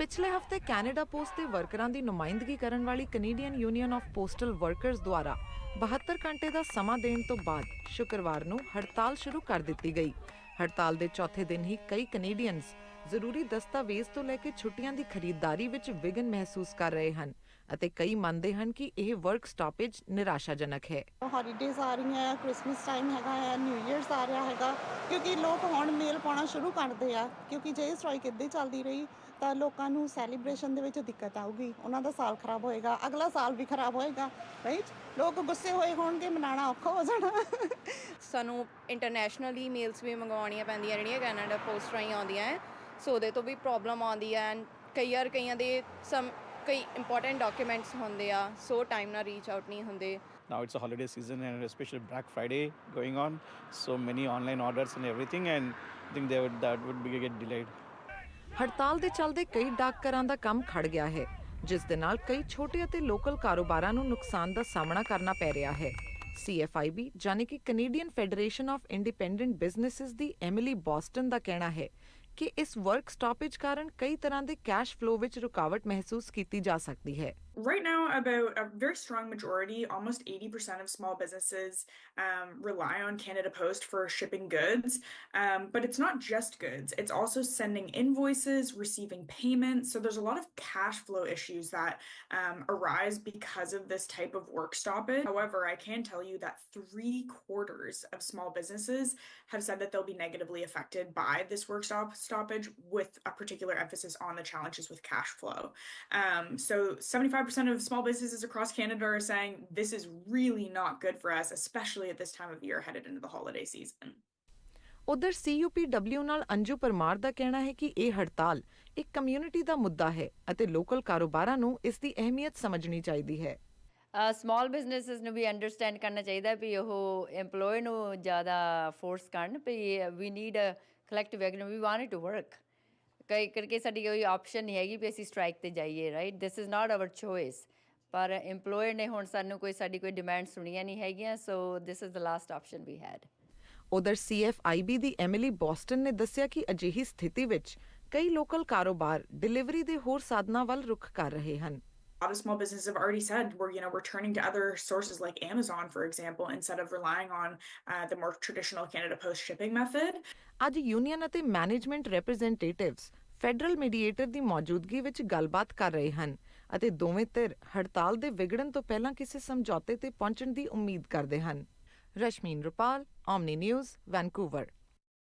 ਪਿਛਲੇ ਹਫ਼ਤੇ Canada post ਦੇ ਵਰਕਰਾਂ ਦੀ ਨੁਮਾਇੰਦਗੀ ਕਰਨ ਵਾਲੀ Canadian union of postal workers ਦੁਆਰਾ 72 ਘੰਟੇ ਦਾ ਸਮਾਂ ਦੇਣ ਤੋਂ ਬਾਅਦ ਸ਼ੁੱਕਰਵਾਰ ਨੂੰ ਹੜਤਾਲ ਸ਼ੁਰੂ ਕਰ ਦਿੱਤੀ ਗਈ। ਹੜਤਾਲ ਦੇ ਚੌਥੇ ਦਿਨ ਹੀ ਕਈ ਕੈਨੇਡੀਅਨਸ ਜ਼ਰੂਰੀ ਦਸਤਾਵੇਜ਼ ਤੋਂ ਲੈ ਕੇ ਛੁੱਟੀਆਂ ਦੀ ਖਰੀਦਦਾਰੀ ਵਿੱਚ ਵਿਘਨ ਮਹਿਸੂਸ ਕਰ ਰਹੇ ਹਨ। ਅਤੇ ਕਈ ਮੰਨਦੇ ਹਨ ਕਿ ਇਹ ਵਰਕ ਸਟਾਪੇਜ ਨਿਰਾਸ਼ਾਜਨਕ ਹੈ। ਹੌਲੀਡੇਜ਼ ਆ ਰਹੀਆਂ ਆ ਕ੍ਰਿਸਮਸ ਟਾਈਮ ਹੈਗਾ ਆ ਨਿਊ ਇਅਰਸ ਆ ਰਿਹਾ ਹੈਗਾ ਕਿਉਂਕਿ ਲੋਕ ਹੁਣ ਮੇਲ ਪਾਉਣਾ ਸ਼ੁਰੂ ਕਰਦੇ ਆ ਕਿਉਂਕਿ ਜੇ ਸਟ੍ਰਾਈਕ ਇੱਦਾਂ ਹੀ ਚੱਲਦੀ ਰਹੀ ਤਾਂ ਲੋਕਾਂ ਨੂੰ ਸੈਲੀਬ੍ਰੇਸ਼ਨ ਦੇ ਵਿੱਚ ਦਿੱਕਤ ਆਊਗੀ। ਉਹਨਾਂ ਦਾ ਸਾਲ ਖਰਾਬ ਹੋਏਗਾ ਅਗਲਾ ਸਾਲ ਵੀ ਖਰਾਬ ਹੋਏਗਾ ਰਾਈਟ ਲੋਕ ਗੁੱਸੇ ਹੋਏ ਹੋਣਗੇ ਮਨਾਣਾ ਔਖਾ ਹੋ ਜਾਣਾ। ਸਾਨੂੰ ਇੰਟਰਨੈਸ਼ਨਲ ਈਮੇਲਸ ਵੀ ਮੰਗਵਾਉਣੀਆਂ ਪੈਂਦੀਆਂ ਜਿਹੜੀਆਂ ਕੈਨੇਡਾ ਪੋਸਟ ਰਾਹੀਂ ਆਉਂਦੀਆਂ ਹੈ। ਸੋ ਉਹਦੇ ਤੋਂ ਵੀ ਪ੍ਰੋਬਲਮ ਆਉਂਦੀ ਹੈ ਐਂਡ ਕਈ ਵਾਰ ਕਈਆਂ ਦੇ ਸਮ ਕਈ ਇੰਪੋਰਟੈਂਟ ਡਾਕੂਮੈਂਟਸ ਹੁੰਦੇ ਆ ਸੋ ਟਾਈਮ ਨਾਲ ਰੀਚ ਆਊਟ ਨਹੀਂ ਹੁੰਦੇ Now it's a holiday season and especially Black Friday going on. So many online orders and everything, and I think they would that would be get delayed. ਹੜਤਾਲ ਦੇ ਚੱਲਦੇ ਕਈ ਡਾਕਘਰਾਂ ਦਾ ਕੰਮ ਖੜ ਗਿਆ ਹੈ ਜਿਸ ਦੇ ਨਾਲ ਕਈ ਛੋਟੇ ਅਤੇ ਲੋਕਲ ਕਾਰੋਬਾਰਾਂ ਨੂੰ ਨੁਕਸਾਨ ਦਾ ਸਾਹਮਣਾ ਕਰਨਾ ਪੈ ਰਿਹਾ ਹੈ CFIB ਜਾਨੀ ਕਿ Canadian federation of independent businesses the Emily Boston ਦਾ ਕਹਿਣਾ ਹੈ ਕਿ ਇਸ ਵਰਕ ਸਟਾਪੇਜ ਕਾਰਨ ਕਈ ਤਰ੍ਹਾਂ ਦੇ ਕੈਸ਼ ਫਲੋ ਵਿੱਚ ਰੁਕਾਵਟ ਮਹਿਸੂਸ ਕੀਤੀ ਜਾ ਸਕਦੀ ਹੈ। Right now, about a very strong majority, almost 80% of small businesses um, rely on Canada Post for shipping goods. Um, but it's not just goods, it's also sending invoices, receiving payments. So there's a lot of cash flow issues that um, arise because of this type of work stoppage. However, I can tell you that three quarters of small businesses have said that they'll be negatively affected by this work stop- stoppage, with a particular emphasis on the challenges with cash flow. Um, so 75% of small businesses across Canada are saying this is really not good for us, especially at this time of year headed into the holiday season. ਉਧਰ CUPW ਨਾਲ ਅੰਜੂ ਪਰਮਾਰ ਦਾ ਕਹਿਣਾ ਹੈ ਕਿ ਇਹ ਹੜਤਾਲ ਇੱਕ community ਦਾ ਮੁੱਦਾ ਹੈ ਅਤੇ ਲੋਕਲ ਕਾਰੋਬਾਰਾਂ ਨੂੰ ਇਸ ਦੀ ਅਹਿਮੀਅਤ ਸਮਝਣੀ ਚਾਹੀਦੀ ਹੈ ਸਮਾਲ ਬਿਜ਼ਨੈਸਸ ਨੂੰ ਵੀ ਅੰਡਰਸਟੈਂਡ ਕਰਨਾ ਚਾਹੀਦਾ ਵੀ ਉਹ EMPLOYE ਨੂੰ ਜ਼ਿਆਦਾ ਫੋਰਸ ਕਰਨ we we need a collective agreement we want to work ਕਈ ਕਰਕੇ ਸਾਡੀ ਕੋਈ ਆਪਸ਼ਨ ਨਹੀਂ ਹੈਗੀ ਵੀ ਅਸੀਂ ਸਟ੍ਰਾਈਕ ਤੇ ਜਾਈਏ right this is not our choice ਪਰ EMPLOYER ਨੇ ਹੁਣ ਸਾਨੂੰ ਕੋਈ ਸਾਡੀ ਕੋਈ ਡਿਮਾਂਡ ਸੁਣੀਆਂ ਨਹੀਂ ਹੈਗੀਆਂ so this is the last option we had ਉਧਰ CFIB ਦੀ ਐਮਿਲੀ ਬੋਸਟਨ ਨੇ ਦੱਸਿਆ ਕਿ ਅਜਿਹੀ ਸਥਿਤੀ ਵਿੱਚ ਕਈ ਲੋਕਲ ਕਾਰੋਬਾਰ ਡਿਲੀਵਰੀ ਦੇ ਹੋਰ ਸਾਧਨਾਂ ਵੱਲ ਰੁਖ ਕਰ ਰਹੇ ਹਨ A lot of small businesses have already said we're you know we're turning to other sources like Amazon, for example, instead of relying on uh, the more traditional Canada Post shipping method. ਅੱਜ union ਅਤੇ management representatives federal mediator ਦੀ ਮੌਜੂਦਗੀ ਵਿੱਚ ਗੱਲਬਾਤ ਕਰ ਰਹੇ ਹਨ ਅਤੇ ਦੋਵੇਂ ਧਿਰ ਹੜਤਾਲ ਦੇ ਵਿਗੜਨ ਤੋਂ ਪਹਿਲਾਂ ਕਿਸੇ ਸਮਝੌਤੇ ਤੇ ਪਹੁੰਚਣ ਦੀ ਉਮੀਦ ਕਰਦੇ ਹਨ। Rashmeen Rupal Omni news Vancouver